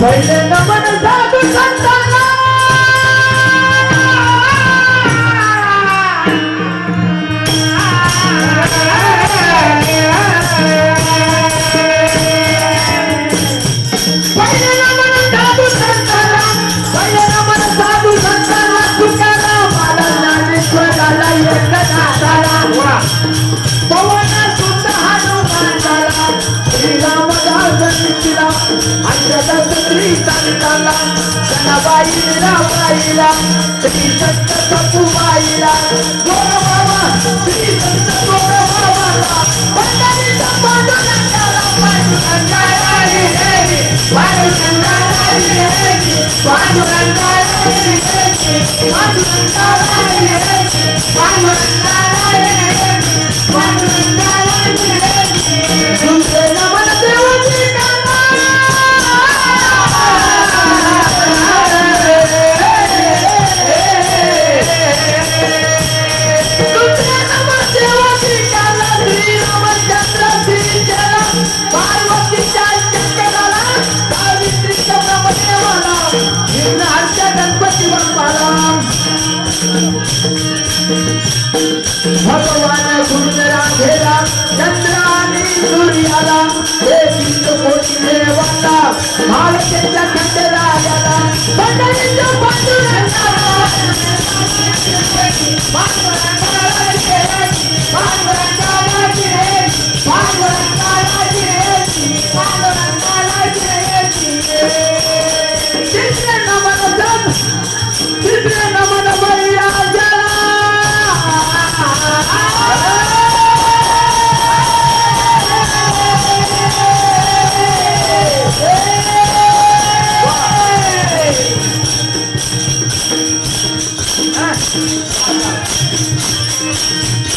Bring it on! नादाला पवन सुत हनुमानाला श्रीरामदास नितीला अंजदत श्री संताला जनाबाई रामाईला. श्री संत सखुबाईला गोरबाबा श्री संत गोरबाबाला पंढरीचा पांडुरंगाला. पांडुरंगाला रे. रे. पांडुरंगाला रे. रे पांडुरंगाला रे. रे पांडुरंगाला रे. रे पांडुरंगाला भगवान गुरुजरा घेरा चंद्राने सूर्याला हे बिंदू कोटी देवाला भारतेच्या खंडरायाला पंढरीच्या पांडुरंगाला